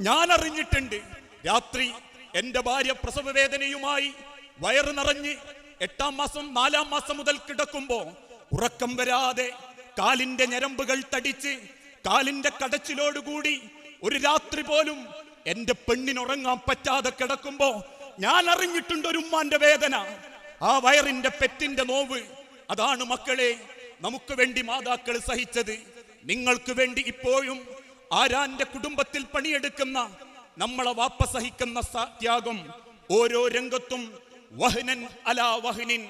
ഞാൻ അറിഞ്ഞിട്ടുണ്ട് രാത്രി എന്റെ ഭാര്യ പ്രസവ വേദനയുമായി വയറ് നിറഞ്ഞ് എട്ടാം മാസം നാലാം മാസം മുതൽ കിടക്കുമ്പോ ഉറക്കം വരാതെ കാലിന്റെ ഞരമ്പുകൾ തടിച്ച് കാലിന്റെ കടച്ചിലോടുകൂടി ഒരു രാത്രി പോലും എന്റെ പെണ്ണിനുറങ്ങാൻ പറ്റാതെ കിടക്കുമ്പോ ഞാൻ അറിഞ്ഞിട്ടുണ്ട് ഒരു ഉമ്മാന്റെ വേദന. ആ വയറിന്റെ പെറ്റിന്റെ നോവ്. അതാണ് മക്കളെ നമുക്ക് വേണ്ടി മാതാക്കൾ സഹിച്ചത്. നിങ്ങൾക്ക് വേണ്ടി ഇപ്പോഴും ആരാന്റെ കുടുംബത്തിൽ പണിയെടുക്കുന്ന നമ്മളെ വാപ്പ സഹിക്കുന്ന ത്യാഗം ഓരോ രംഗത്തും വഹനൻ അലാ വഹനിൻ.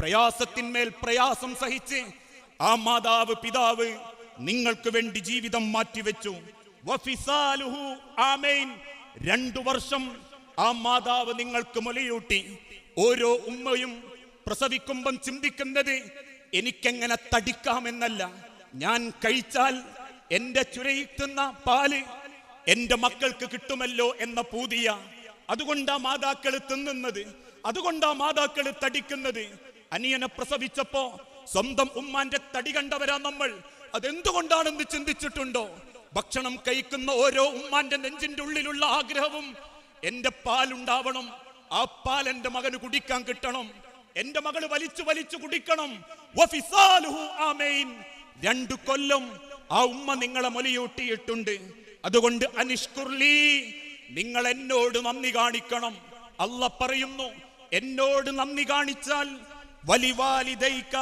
പ്രയാസത്തിന്മേൽ പ്രയാസം സഹിച്ച് ആ മാതാവ് പിതാവ് നിങ്ങൾക്ക് വേണ്ടി ജീവിതം മാറ്റിവെച്ചു. രണ്ടു വർഷം ആ മാതാവ് നിങ്ങൾക്ക് മുലയൂട്ടി. ഓരോ ഉമ്മയും പ്രസവിക്കുമ്പം ചിന്തിക്കുന്നത് എനിക്കെങ്ങനെ തടിക്കാമെന്നല്ല. ഞാൻ കഴിച്ചാൽ എന്റെ ചുരയിക്കുന്ന പാൽ എന്റെ മക്കൾക്ക് കിട്ടുമല്ലോ എന്ന പൂതിയ. അതുകൊണ്ടാ മാതാക്കൾ തിന്നുന്നത്. അതുകൊണ്ടാ മാതാക്കൾ തടിക്കുന്നത്. അനിയനെ പ്രസവിച്ചപ്പോ സ്വന്തം ഉമ്മാന്റെ തടി കണ്ടവരാ നമ്മൾ. അതെന്തുകൊണ്ടാണെന്ന് ചിന്തിച്ചിട്ടുണ്ടോ? ഭക്ഷണം കഴിക്കുന്ന ഓരോ ഉമ്മാന്റെ നെഞ്ചിന്റെ ഉള്ളിലുള്ള ആഗ്രഹവും എന്റെ പാലുണ്ടാവണം. ആ പാൽ എന്റെ മകന് കുടിക്കാൻ കിട്ടണം. എന്റെ മകൾ വലിച്ചു വലിച്ചു കുടിക്കണം. രണ്ടു കൊല്ലം ആ ഉമ്മ നിങ്ങളെ മൊലിയൂട്ടിയിട്ടുണ്ട്. അതുകൊണ്ട് അനിഷ്കുർലി നിങ്ങൾ എന്നോട് നന്ദി കാണിക്കണം. അള്ള പറയുന്നു എന്നോട് നന്ദി കാണിച്ചാൽ വലിവാലിദൈക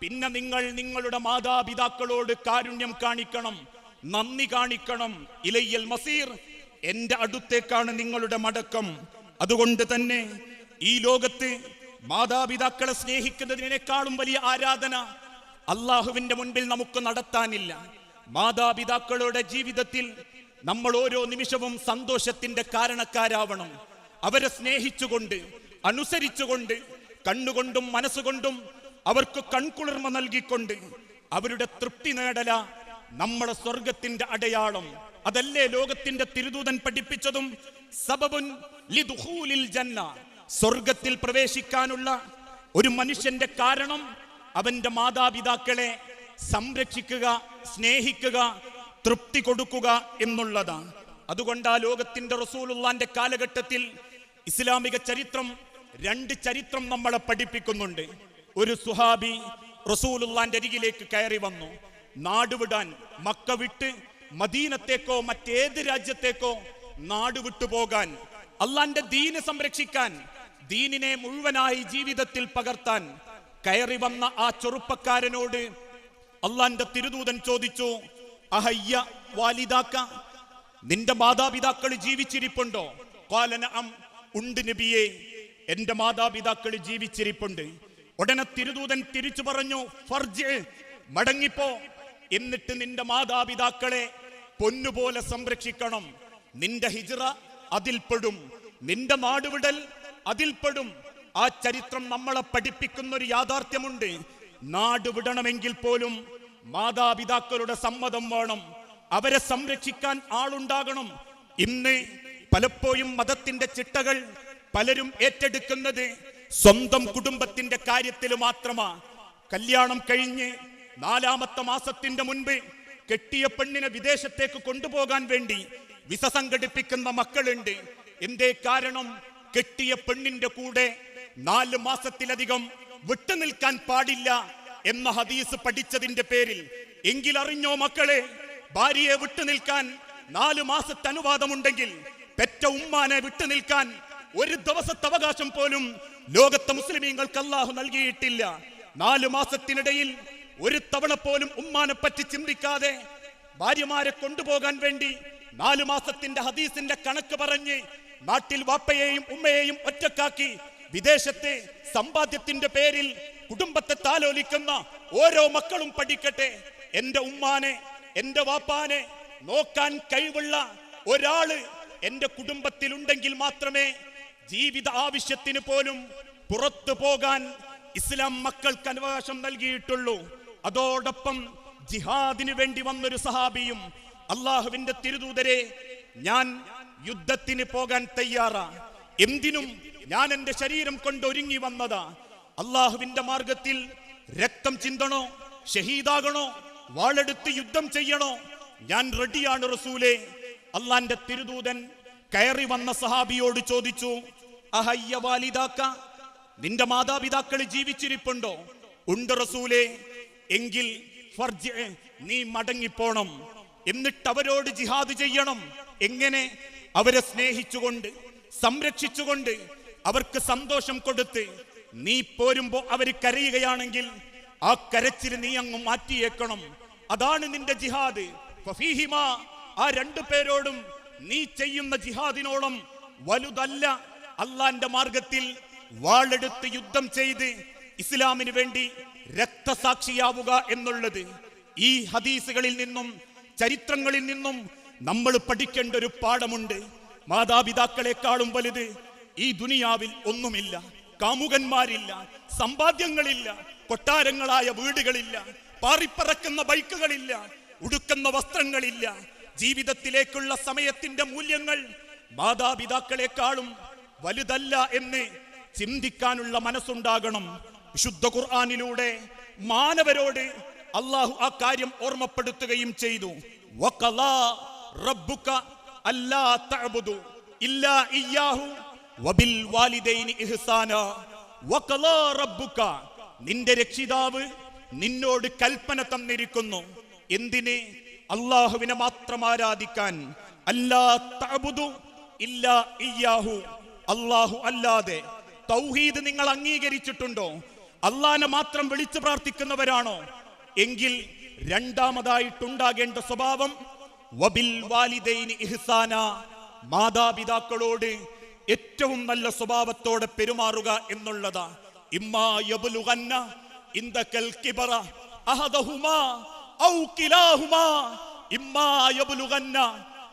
പിന്നെ നിങ്ങൾ നിങ്ങളുടെ മാതാപിതാക്കളോട് കാരുണ്യം കാണിക്കണം നന്ദി കാണിക്കണം. ഇലയ്യൽ മസീർ എന്റെ അടുത്തേക്കാണ് നിങ്ങളുടെ മടക്കം. അതുകൊണ്ട് തന്നെ ഈ ലോകത്ത് മാതാപിതാക്കളെ സ്നേഹിക്കുന്നതിനേക്കാളും വലിയ ആരാധന അള്ളാഹുവിന്റെ മുൻപിൽ നമുക്ക് നടത്താനില്ല. മാതാപിതാക്കളുടെ ജീവിതത്തിൽ നമ്മൾ ഓരോ നിമിഷവും സന്തോഷത്തിന്റെ കാരണക്കാരാവണം. അവരെ സ്നേഹിച്ചുകൊണ്ട് അനുസരിച്ചുകൊണ്ട് കണ്ണുകൊണ്ടും മനസ്സുകൊണ്ടും അവർക്ക് കൺകുളിർമ നൽകിക്കൊണ്ട് അവരുടെ തൃപ്തി നേടല നമ്മുടെ സ്വർഗത്തിന്റെ അടയാളം. അതല്ലേ ലോകത്തിന്റെ തിരുദൂതൻ പഠിപ്പിച്ചതും? സബബുൻ ജന്ന. സ്വർഗത്തിൽ പ്രവേശിക്കാനുള്ള ഒരു മനുഷ്യന്റെ കാരണം അവന്റെ മാതാപിതാക്കളെ സംരക്ഷിക്കുക സ്നേഹിക്കുക തൃപ്തി കൊടുക്കുക എന്നുള്ളതാണ്. അതുകൊണ്ട് ആ ലോകത്തിന്റെ റസൂലുള്ളാന്റെ കാലഘട്ടത്തിൽ ഇസ്ലാമിക ചരിത്രം രണ്ട് ചരിത്രം നമ്മളെ പഠിപ്പിക്കുന്നുണ്ട്. ഒരു സുഹാബി റസൂലുള്ളാന്റെ അരികിലേക്ക് കയറി വന്നു. നാടുവിടാൻ മക്ക വിട്ട് മദീനത്തേക്കോ മറ്റേത് രാജ്യത്തേക്കോ നാട് വിട്ടു പോകാൻ അള്ളാന്റെ ദീന് സംരക്ഷിക്കാൻ ദീനിനെ മുഴുവനായി ജീവിതത്തിൽ പകർത്താൻ കയറി വന്ന ആ ചെറുപ്പക്കാരനോട് അള്ളാന്റെ തിരുദൂതൻ ചോദിച്ചു അഹയ്യ വാലിദാക്ക നിന്റെ മാതാപിതാക്കൾ ജീവിച്ചിരിപ്പുണ്ടോ? കാലന അം ഉണ്ട് നബിയെ എന്റെ മാതാപിതാക്കൾ ജീവിച്ചിരിപ്പുണ്ട്. ഉടനെ തിരുദൂതൻ തിരിച്ചു പറഞ്ഞു ഫർജ് മടങ്ങിപ്പോ എന്നിട്ട് നിന്റെ മാതാപിതാക്കളെ പൊന്നുപോലെ സംരക്ഷിക്കണം. നിന്റെ ഹിജ്റ അതിൽപ്പെടും നിന്റെ നാടുവിടൽ അതിൽപ്പെടും ആ ചരിത്രം നമ്മളെ പഠിപ്പിക്കുന്ന ഒരു യാഥാർത്ഥ്യമുണ്ട്. നാട് വിടണമെങ്കിൽ പോലും മാതാപിതാക്കളുടെ സമ്മതം വേണം. അവരെ സംരക്ഷിക്കാൻ ആളുണ്ടാകണം. ഇന്ന് പലപ്പോഴും മതത്തിന്റെ ചിട്ടകൾ പലരും ഏറ്റെടുക്കുന്നത് സ്വന്തം കുടുംബത്തിന്റെ കാര്യത്തിൽ മാത്രമാ. കല്യാണം കഴിഞ്ഞ് നാലാമത്തെ മാസത്തിന്റെ മുൻപ് കെട്ടിയ പെണ്ണിനെ വിദേശത്തേക്ക് കൊണ്ടുപോകാൻ വേണ്ടി വിസ സംഘടിപ്പിക്കുന്ന മക്കളുണ്ട്. എന്തേ കാരണം? കെട്ടിയ പെണ്ണിന്റെ കൂടെ നാല് മാസത്തിലധികം വിട്ടുനിൽക്കാൻ പാടില്ല എന്ന ഹദീസ് പഠിച്ചതിന്റെ പേരിൽ. എങ്കിൽ അറിഞ്ഞോ മക്കളെ ഭാര്യയെ വിട്ടുനിൽക്കാൻ നാല് മാസത്തെ അനുവാദമുണ്ടെങ്കിൽ പെറ്റ ഉമ്മാനെ വിട്ടുനിൽക്കാൻ ഒരു ദിവസത്തെ അവകാശം പോലും ലോകത്തെ മുസ്ലിമീങ്ങൾക്ക് അള്ളാഹു നൽകിയിട്ടില്ല. നാലു മാസത്തിനിടയിൽ ഒരു തവണ പോലും ഉമ്മാനെ പറ്റി ചിന്തിക്കാതെ ഭാര്യമാരെ കൊണ്ടുപോകാൻ വേണ്ടി നാലു മാസത്തിന്റെ ഹദീസിന്റെ കണക്ക് പറഞ്ഞ് നാട്ടിൽ വാപ്പയെയും ഉമ്മയെയും ഒറ്റക്കാക്കി വിദേശത്തെ സമ്പാദ്യത്തിന്റെ പേരിൽ കുടുംബത്തെ താലോലിക്കുന്ന ഓരോ മക്കളും പഠിക്കട്ടെ. എന്റെ ഉമ്മാനെ എന്റെ വാപ്പാനെ നോക്കാൻ കഴിവുള്ള ഒരാൾ എന്റെ കുടുംബത്തിലുണ്ടെങ്കിൽ മാത്രമേ ജീവിത ആവശ്യത്തിന് പോലും പുറത്തു പോകാൻ ഇസ്ലാം മക്കൾക്ക് അവകാശം നൽകിയിട്ടുള്ളൂ. അതോടൊപ്പം ജിഹാദിന് വേണ്ടി വന്നൊരു സഹാബിയും അള്ളാഹുവിന്റെ തിരുദൂതരെ ഞാൻ യുദ്ധത്തിന് പോകാൻ തയ്യാറാ. എന്തിനും ഞാൻ എന്റെ ശരീരം കൊണ്ട് ഒരുങ്ങി വന്നതാ. അള്ളാഹുവിന്റെ മാർഗത്തിൽ രക്തം ചിന്തണോ ഷഹീദാകണോ വാളെടുത്ത് യുദ്ധം ചെയ്യണോ? ഞാൻ റെഡിയാണ് റസൂലെ. അള്ളാന്റെ തിരുദൂതൻ കയറി വന്ന സഹാബിയോട് ചോദിച്ചു അഹയ്യ വാലിദാക്ക നിന്റെ മാതാപിതാക്കൾ ജീവിച്ചിരിപ്പുണ്ടോ? ഉണ്ട് റസൂലെ. എങ്കിൽ നീ മടങ്ങിപ്പോണം. എന്നിട്ട് അവരോട് ജിഹാദ് ചെയ്യണം. എങ്ങനെ? അവരെ സ്നേഹിച്ചുകൊണ്ട് സംരക്ഷിച്ചുകൊണ്ട് അവർക്ക് സന്തോഷം കൊടുത്ത് നീ പോരുമ്പോ അവർ കരയുകയാണെങ്കിൽ ആ കരച്ചിൽ നീ അങ്ങ് മാറ്റിയേക്കണം. അതാണ് നിന്റെ ജിഹാദ്. ആ രണ്ടു പേരോടും നീ ചെയ്യുന്ന ജിഹാദിനോളം വലുതല്ല. അള്ളാന്റെ മാർഗത്തിൽ വാളെടുത്ത് യുദ്ധം ചെയ്ത് ഇസ്ലാമിന് വേണ്ടി രക്തസാക്ഷിയാവുക എന്നുള്ളത് ഈ ഹദീസുകളിൽ നിന്നും ചരിത്രങ്ങളിൽ നിന്നും നമ്മൾ പഠിക്കേണ്ട ഒരു പാഠമുണ്ട്. മാതാപിതാക്കളെക്കാളും വലുത് ഈ ദുനിയാവിൽ ഒന്നുമില്ല. കാമുകന്മാരില്ല സമ്പാദ്യങ്ങളില്ല കൊട്ടാരങ്ങളായ വീടുകളില്ല പാറിപ്പറക്കുന്ന ബൈക്കുകളില്ല ഉടുക്കുന്ന വസ്ത്രങ്ങളില്ല. ജീവിതത്തിലേക്കുള്ള സമയത്തിന്റെ മൂല്യങ്ങൾ മാതാപിതാക്കളെക്കാളും വലുതല്ല എന്ന് ചിന്തിക്കാനുള്ള മനസ്സുണ്ടാകണം. വിശുദ്ധ ഖുർആാനിലൂടെ മാനവരോട് അള്ളാഹു ആ കാര്യം ഓർമ്മപ്പെടുത്തുകയും ചെയ്തു. റബ്ബുക അല്ലാ ഇല്ലാ ഇയ്യാഹു വബിൽ വാലിദൈനി ഇഹ്സാന. റബ്ബുക. നിന്റെ രക്ഷിതാവ് നിന്നോട് കൽപ്പന തന്നിരിക്കുന്നു. എന്തിന്? അള്ളാഹുവിനെ മാത്രം ആരാധിക്കാൻ. അല്ലാ ഇല്ലാ ഇയ്യാഹു. അല്ലാതെ തൗഹീദ് നിങ്ങൾ അംഗീകരിച്ചിട്ടുണ്ടോ? അള്ളാനെ മാത്രം വിളിച്ചു പ്രാർത്ഥിക്കുന്നവരാണോ? എങ്കിൽ രണ്ടാമതായിട്ടുണ്ടാകേണ്ട സ്വഭാവം മാതാപിതാക്കളോട് ഏറ്റവും നല്ല സ്വഭാവത്തോടെ പെരുമാറുക എന്നുള്ളതാ. ഇമ്മാ യബ്ലുഗന്ന ഇൻദകൽ കിബറ അഹദഹുമാ ഔ കിലാഹുമാ.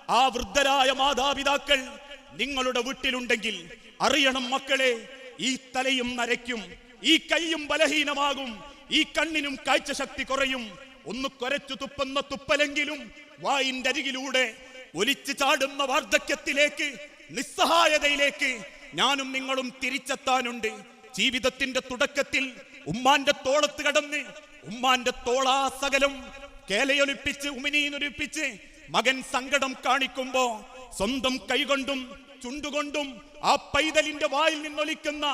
ആ വൃദ്ധരായ മാതാപിതാക്കൾ നിങ്ങളുടെ വീട്ടിലുണ്ടെങ്കിൽ അറിയണം മക്കളെ ഈ തലയും നരയ്ക്കും ഈ കൈയും ബലഹീനമാകും ഈ കണ്ണിനും കാഴ്ചശക്തി കുറയും ഒന്ന് കൊരച്ചു തുപ്പുന്ന തുപ്പലെങ്കിലും വായിന്റെ അരികിലൂടെ ഒലിച്ചു ചാടുന്ന വാർദ്ധക്യത്തിലേക്ക് നിസ്സഹായതയിലേക്ക് ഞാനും നിങ്ങളും തിരിച്ചെത്താനുണ്ട്. ജീവിതത്തിന്റെ തുടക്കത്തിൽ ഉമ്മാന്റെ തോളത്ത് കടന്ന് ഉമ്മാന്റെ തോളാ സകലം കേലയൊലിപ്പിച്ച് ഉമിനീനൊലിപ്പിച്ച് മകൻ സങ്കടം കാണിക്കുമ്പോ സ്വന്തം കൈകൊണ്ടും ചുണ്ടുകൊണ്ടും ആ പൈതലിന്റെ വായിൽ നിന്നൊലിക്കുന്ന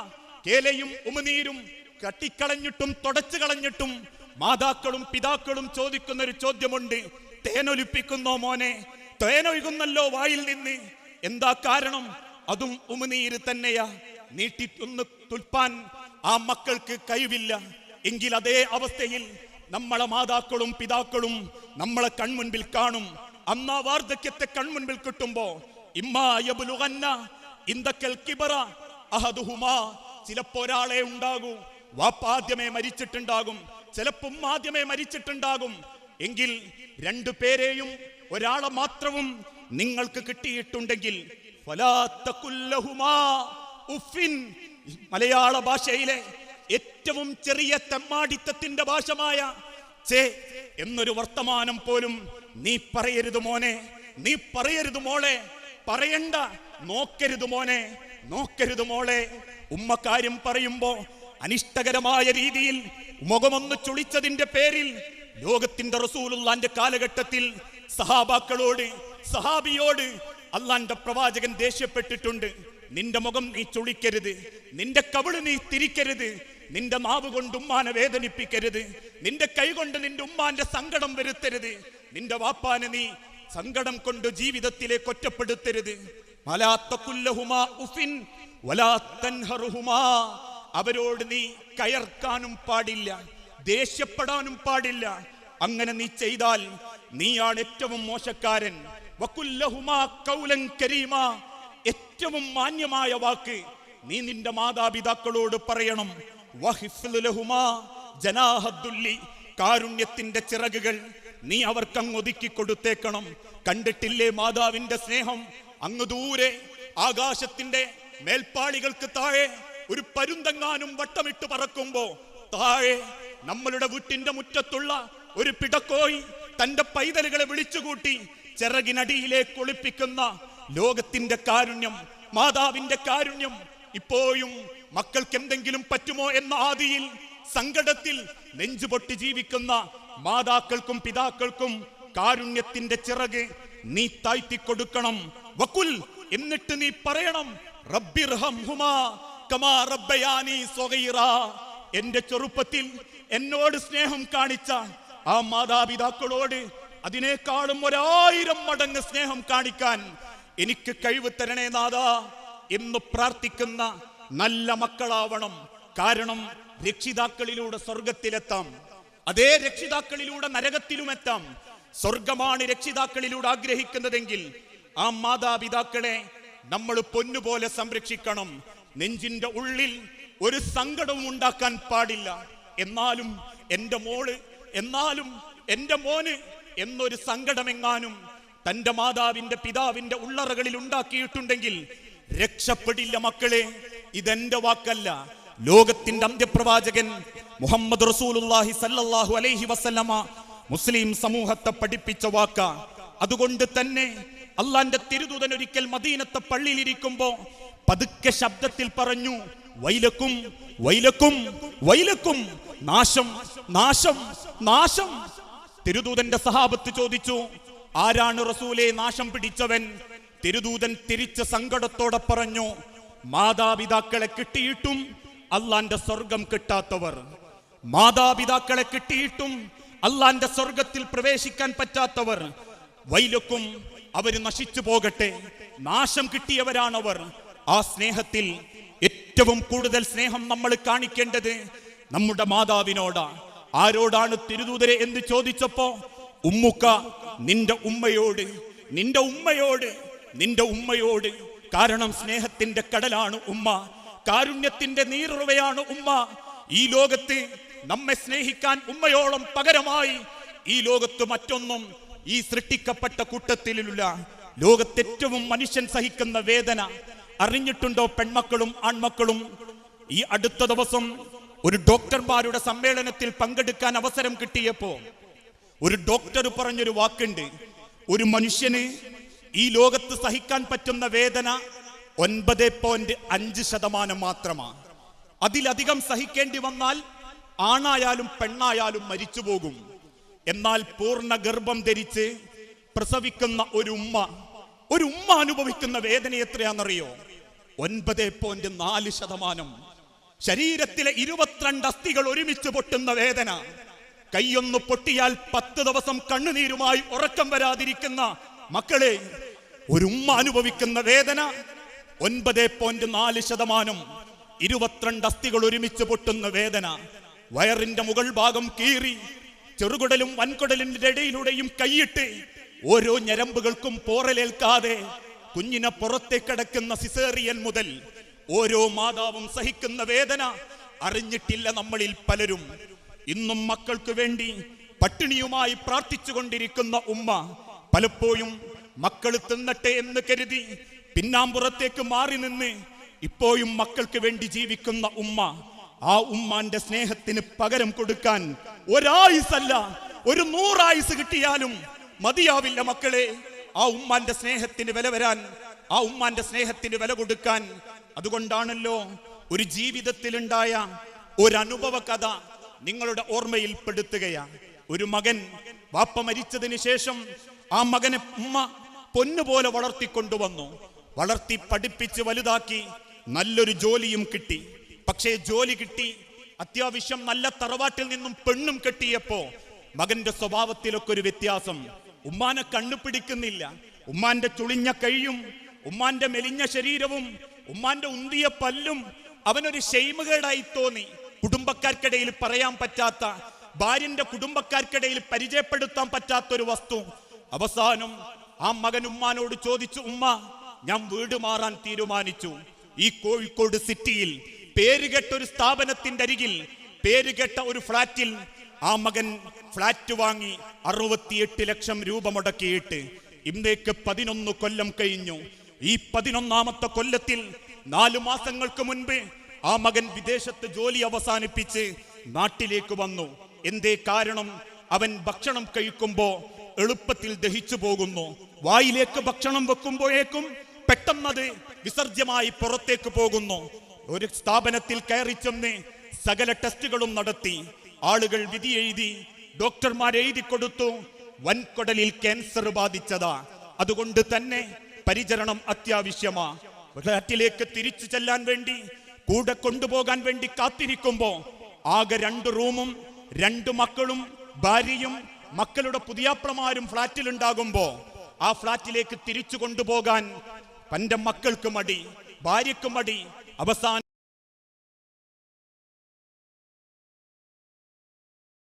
കേലയും ഉമിനീരും കട്ടിക്കളഞ്ഞിട്ടും തുടച്ചു കളഞ്ഞിട്ടും മാതാക്കളും പിതാക്കളും ചോദിക്കുന്ന ഒരു ചോദ്യമുണ്ട്. തേനൊലിപ്പിക്കുന്നോ മോനെ? തേനൊഴുകുന്നല്ലോ വായിൽ നിന്ന്. എന്താ കാരണം? അതും ഉമിനീര് തന്നെയാ. നീട്ടി ഒന്ന് തുൽപ്പാൻ ആ മക്കൾക്ക് കഴിവില്ല. എങ്കിൽ അതേ അവസ്ഥയിൽ നമ്മളെ മാതാക്കളും പിതാക്കളും നമ്മളെ കൺമുൻപിൽ കാണും. അന്നാ വാർദ്ധക്യത്തെ കൺമുൻപിൽ കിട്ടുമ്പോ ഇമ്മായബുലുഹന്ന കിബറ അഹദുഹുമാ. ചിലപ്പോ ഒരാളെ ഉണ്ടാകൂ. വാപ്പാദ്യമേ മരിച്ചിട്ടുണ്ടാകും. ചിലപ്പം ആദ്യമേ മരിച്ചിട്ടുണ്ടാകും. എങ്കിൽ രണ്ടു പേരെയും ഒരാളെ മാത്രവും നിങ്ങൾക്ക് കിട്ടിയിട്ടുണ്ടെങ്കിൽ ഉഫിൻ മലയാള ഭാഷയിലെ ഏറ്റവും ചെറിയ തെമ്മാടിത്തത്തിന്റെ ഭാഷമായ ചേ എന്നൊരു വർത്തമാനം പോലും നീ പറയരുത് മോനെ നീ പറയരുത് മോളെ പറയണ്ട നോക്കരുത് മോനെ നോക്കരുത് മോളെ. ഉമ്മ കാര്യം പറയുമ്പോ അനിഷ്ടകരമായ രീതിയിൽ മുഖമൊന്ന് ചുളിച്ചതിന്റെ പേരിൽ ലോകത്തിന്റെ റസൂലുള്ളാന്റെ കാലഘട്ടത്തിൽ സഹാബാക്കളോട് സഹാബിയോട് അള്ളാന്റെ പ്രവാചകൻ ദേഷ്യപ്പെട്ടിട്ടുണ്ട്. നിന്റെ മുഖം നീ ചുളിക്കരുത്. നിന്റെ കവിൾ നീ തിരിക്കരുത്. നിന്റെ നാവ് കൊണ്ട് ഉമ്മാനെ വേദനിപ്പിക്കരുത്. നിന്റെ കൈ കൊണ്ട് നിന്റെ ഉമ്മാന്റെ സങ്കടം വരുത്തരുത്. നിന്റെ വാപ്പാനെ നീ സങ്കടം കൊണ്ട് ജീവിതത്തിലെ കൊറ്റപ്പെടുത്തരുത് മലാത്ത കുല്ലഹുമാ ഉഫിൻ വലാ തൻഹറുഹുമാ. അവരോട് നീ കയർക്കാനും പാടില്ല ദേഷ്യപ്പെടാനും പാടില്ല. അങ്ങനെ നീ ചെയ്താൽ നീയാണ് ഏറ്റവും മോശക്കാരൻ. കരീമാ. ഏറ്റവും മാന്യമായ വാക്ക് നീ നിന്റെ മാതാപിതാക്കളോട് പറയണം. കാരുണ്യത്തിന്റെ ചിറകുകൾ നീ അവർക്ക് ഒതുക്കി കൊടുത്തേക്കണം. കണ്ടിട്ടില്ലേ മാതാവിന്റെ സ്നേഹം? അങ്ങ് ദൂരെ ആകാശത്തിന്റെ മേൽപ്പാളികൾക്ക് താഴെ ഒരു പരുന്തെങ്ങാനും വട്ടമിട്ട് പറക്കുമ്പോ താഴെ നമ്മളുടെ വീട്ടിന്റെ മുറ്റത്തുള്ള ഒരു പിടക്കോയി തന്റെ പൈതലുകളെ വിളിച്ചുകൂട്ടി ചിറകിനടിയിലേക്ക് ഒളിപ്പിക്കുന്ന ലോകത്തിന്റെ കാരുണ്യം മാതാവിന്റെ കാരുണ്യം ഇപ്പോഴും മക്കൾക്ക് എന്തെങ്കിലും പറ്റുമോ എന്ന ആദിയിൽ സങ്കടത്തിൽ നെഞ്ചുപൊട്ടി ജീവിക്കുന്ന മാതാക്കൾക്കും പിതാക്കൾക്കും കാരുണ്യത്തിന്റെ ചിറക് നീ താഴ്ത്തി കൊടുക്കണം വക്കുൽ എന്നിട്ട് നീ പറയണം റബ്ബിർഹം ഹുമാ എന്റെ ചെറുപ്പത്തിൽ എന്നോട് സ്നേഹം കാണിച്ച ആ മാതാപിതാക്കളോട് അതിനേക്കാളും ഒരായിരം മടങ്ങ് സ്നേഹം കാണിക്കാൻ എനിക്ക് കഴിവ് തരണേ നാഥാ എന്ന് പ്രാർത്ഥിക്കുന്ന നല്ല മക്കളാവണം. കാരണം രക്ഷിതാക്കളിലൂടെ സ്വർഗത്തിലെത്താം അതേ രക്ഷിതാക്കളിലൂടെ നരകത്തിലും എത്താം സ്വർഗമാണ് രക്ഷിതാക്കളിലൂടെ ആഗ്രഹിക്കുന്നതെങ്കിൽ ആ മാതാപിതാക്കളെ നമ്മൾ പൊന്നുപോലെ സംരക്ഷിക്കണം. നെഞ്ചിന്റെ ഉള്ളിൽ ഒരു സങ്കടവും ഉണ്ടാക്കാൻ പാടില്ല. എന്നാലും എന്റെ മോൾ എന്നാലും എന്റെ മോന് എന്നൊരു സങ്കടമെങ്ങാനും തന്റെ മാതാവിന്റെ പിതാവിന്റെ ഉള്ളറകളിൽ ഉണ്ടാക്കിയിട്ടുണ്ടെങ്കിൽ രക്ഷപ്പെടില്ല മക്കളെ. ഇതെന്റെ വാക്കല്ല. ലോകത്തിന്റെ അന്ത്യപ്രവാചകൻ മുഹമ്മദ് റസൂലുള്ളാഹി സല്ലല്ലാഹു അലൈഹി വസല്ലമ മുസ്ലിം സമൂഹത്തെ പഠിപ്പിച്ച വാക്ക. അതുകൊണ്ട് തന്നെ അള്ളാന്റെ തിരുദൂതൻ ഒരിക്കൽ മദീനത്തെ പള്ളിയിലിരിക്കുമ്പോ പതുക്കെ ശബ്ദത്തിൽ പറഞ്ഞു വൈലക്കും വൈലക്കും വൈലക്കും നാശം നാശം നാശം. തിരുദൂതന്റെ സഹാബത്ത് ചോദിച്ചു ആരാണ് റസൂലെ നാശം പിടിച്ചവൻ? തിരുദൂതൻ തിരിച്ച സങ്കടത്തോടെ പറഞ്ഞു മാതാപിതാക്കളെ കിട്ടിയിട്ടും അള്ളാന്റെ സ്വർഗം കിട്ടാത്തവർ. മാതാപിതാക്കളെ കിട്ടിയിട്ടും അള്ളാന്റെ സ്വർഗത്തിൽ പ്രവേശിക്കാൻ പറ്റാത്തവർ. വൈലക്കും അവർ നശിച്ചു പോകട്ടെ. നാശം കിട്ടിയവരാണവർ. ആ സ്നേഹത്തിൽ ഏറ്റവും കൂടുതൽ സ്നേഹം നമ്മൾ കാണിക്കേണ്ടത് നമ്മുടെ മാതാവിനോടാ. ആരോടാണ് തിരുദൂതരെ എന്ന് ചോദിച്ചപ്പോ ഉമ്മുക്ക നിന്റെ ഉമ്മയോട് നിന്റെ ഉമ്മയോട് നിന്റെ ഉമ്മയോട്. കാരണം സ്നേഹത്തിന്റെ കടലാണ് ഉമ്മ. കാരുണ്യത്തിന്റെ നീറുറവയാണ് ഉമ്മ. ഈ ലോകത്ത് നമ്മെ സ്നേഹിക്കാൻ ഉമ്മയോളം പകരമായി ഈ ലോകത്ത് മറ്റൊന്നും ഈ സൃഷ്ടിക്കപ്പെട്ട കൂട്ടത്തിലുള്ള ലോകത്തേറ്റവും മനുഷ്യൻ സഹിക്കുന്ന വേദന അറിഞ്ഞിട്ടുണ്ടോ പെൺമക്കളും ആൺമക്കളും? ഈ അടുത്ത ദിവസം ഒരു ഡോക്ടർമാരുടെ സമ്മേളനത്തിൽ പങ്കെടുക്കാൻ അവസരം കിട്ടിയപ്പോ ഒരു ഡോക്ടർ പറഞ്ഞൊരു വാക്കുണ്ട്. ഒരു മനുഷ്യന് ഈ ലോകത്ത് സഹിക്കാൻ പറ്റുന്ന വേദന ഒൻപത് പോയിന്റ് അഞ്ച് ശതമാനം മാത്രമാണ് അതിലധികം സഹിക്കേണ്ടി വന്നാൽ ആണായാലും പെണ്ണായാലും മരിച്ചു പോകും. എന്നാൽ പൂർണ ഗർഭം ധരിച്ച് പ്രസവിക്കുന്ന ഒരു ഉമ്മ ഒരു ഉമ്മ അനുഭവിക്കുന്ന വേദന എത്രയാണെന്നറിയോ? ഒൻപത് പോയിന്റ് നാല് ശതമാനം. ശരീരത്തിലെ ഇരുപത്തിരണ്ട് അസ്ഥികൾ ഒരുമിച്ച് പൊട്ടുന്ന വേദന. കൈയൊന്ന് പൊട്ടിയാൽ പത്ത് ദിവസം കണ്ണുനീരുമായി ഉറക്കം വരാതിരിക്കുന്ന മക്കളെ ഒരു ഉമ്മ അനുഭവിക്കുന്ന വേദന ഒൻപത് പോയിന്റ് നാല് ശതമാനം. ഇരുപത്തിരണ്ട് അസ്ഥികൾ ഒരുമിച്ച് പൊട്ടുന്ന വേദന. വയറിന്റെ മുകൾ ഭാഗം കീറി ചെറുകുടലും വൻകുടലിന്റെ ഇടയിലൂടെയും കൈയിട്ട് ഓരോ ഞരമ്പുകൾക്കും പോറലേൽക്കാതെ കുഞ്ഞിനെ പുറത്തേക്ക് കിടക്കുന്ന സിസേറിയൻ മുതൽ ഓരോ മാതാവും സഹിക്കുന്ന വേദന അറിഞ്ഞിട്ടില്ല നമ്മളിൽ പലരും. ഇന്നും മക്കൾക്ക് വേണ്ടി പട്ടിണിയുമായി പ്രാർത്ഥിച്ചുകൊണ്ടിരിക്കുന്ന ഉമ്മ പലപ്പോഴും മക്കൾ തിന്നട്ടെ എന്ന് കരുതി പിന്നാമ്പുറത്തേക്ക് മാറി നിന്ന് ഇപ്പോഴും മക്കൾക്ക് വേണ്ടി ജീവിക്കുന്ന ഉമ്മ ആ ഉമ്മാന്റെ സ്നേഹത്തിന് പകരം കൊടുക്കാൻ ഒരായുസല്ല ഒരു നൂറായുസ് കിട്ടിയാലും മതിയാവില്ല മക്കളെ. ആ ഉമ്മാന്റെ സ്നേഹത്തിന് വില വരാൻ ആ ഉമ്മാന്റെ സ്നേഹത്തിന് വില കൊടുക്കാൻ. അതുകൊണ്ടാണല്ലോ ഒരു ജീവിതത്തിലുണ്ടായ ഒരു അനുഭവ കഥ നിങ്ങളുടെ ഓർമ്മയിൽ പെടുത്തുകയാ. ഒരു മകൻ വാപ്പ മരിച്ചതിന് ശേഷം ആ മകനെ ഉമ്മ പൊന്നുപോലെ വളർത്തിക്കൊണ്ടുവന്നു. വളർത്തി പഠിപ്പിച്ച് വലുതാക്കി നല്ലൊരു ജോലിയും കിട്ടി. പക്ഷേ ജോലി കിട്ടി. അത്യാവശ്യം നല്ല തറവാട്ടിൽ നിന്നും പെണ്ണും കെട്ടിയപ്പോ മകന്റെ സ്വഭാവത്തിലൊക്കെ ഒരു വ്യത്യാസം. ഉമ്മാനെ കണ്ണു പിടിക്കുന്നില്ല ഉമ്മാന്റെ ചുളിഞ്ഞ കൈയും ഉമ്മാന്റെ മെലിഞ്ഞ ശരീരവും ഉമ്മാന്റെ ഉന്തിയ പല്ലും അവനൊരു ഷെയ്മുകേടായി തോന്നി. കുടുംബക്കാർക്കിടയിൽ പറയാൻ പറ്റാത്ത ഭാര്യന്റെ കുടുംബക്കാർക്കിടയിൽ പരിചയപ്പെടുത്താൻ പറ്റാത്ത ഒരു വസ്തു. അവസാനം ആ മകൻ ഉമ്മാനോട് ചോദിച്ചു ഉമ്മ ഞാൻ വീട് മാറാൻ തീരുമാനിച്ചു. ഈ കോഴിക്കോട് സിറ്റിയിൽ പേരുകെട്ട ഒരു സ്ഥാപനത്തിന്റെ അരികിൽ പേരുകെട്ട ഒരു ഫ്ലാറ്റിൽ ആ മകൻ ഫ്ലാറ്റ് വാങ്ങി അറുപത്തിയെട്ട് ലക്ഷം രൂപ മുടക്കിയിട്ട് ഇന്നേക്ക് പതിനൊന്ന് കൊല്ലം കഴിഞ്ഞു. ഈ പതിനൊന്നാമത്തെ കൊല്ലത്തിൽ നാലു മാസങ്ങൾക്ക് മുൻപ് ആ മകൻ വിദേശത്ത് ജോലി അവസാനിപ്പിച്ച് നാട്ടിലേക്ക് വന്നു. എന്തേ കാരണം? അവൻ ഭക്ഷണം കഴിക്കുമ്പോ എളുപ്പത്തിൽ ദഹിച്ചു പോകുന്നു. വായിലേക്ക് ഭക്ഷണം വെക്കുമ്പോഴേക്കും പെട്ടെന്നത് വിസർജ്യമായി പുറത്തേക്ക് പോകുന്നു. ഒരു സ്ഥാപനത്തിൽ കയറി ചെന്ന് സകല ടെസ്റ്റുകളും നടത്തി. ആളുകൾ വിധി എഴുതി ഡോക്ടർമാർ എഴുതി കൊടുത്തു. വൻകൊടലിൽ ക്യാൻസർ ബാധിച്ചതാ. അതുകൊണ്ട് തന്നെ പരിചരണം അത്യാവശ്യമാ. ഫ്ലാറ്റിലേക്ക് തിരിച്ചു ചെല്ലാൻ വേണ്ടി കൂടെ കൊണ്ടുപോകാൻ വേണ്ടി കാത്തിരിക്കുമ്പോ ആകെ രണ്ട് റൂമും രണ്ട് മക്കളും ഭാര്യയും മക്കളുടെ പുതിയാപ്രമാരും ഫ്ളാറ്റിലുണ്ടാകുമ്പോ ആ ഫ്ളാറ്റിലേക്ക് തിരിച്ചു കൊണ്ടുപോകാൻ തന്റെ മക്കൾക്ക് മടി ഭാര്യക്ക് മടി. അവസാനം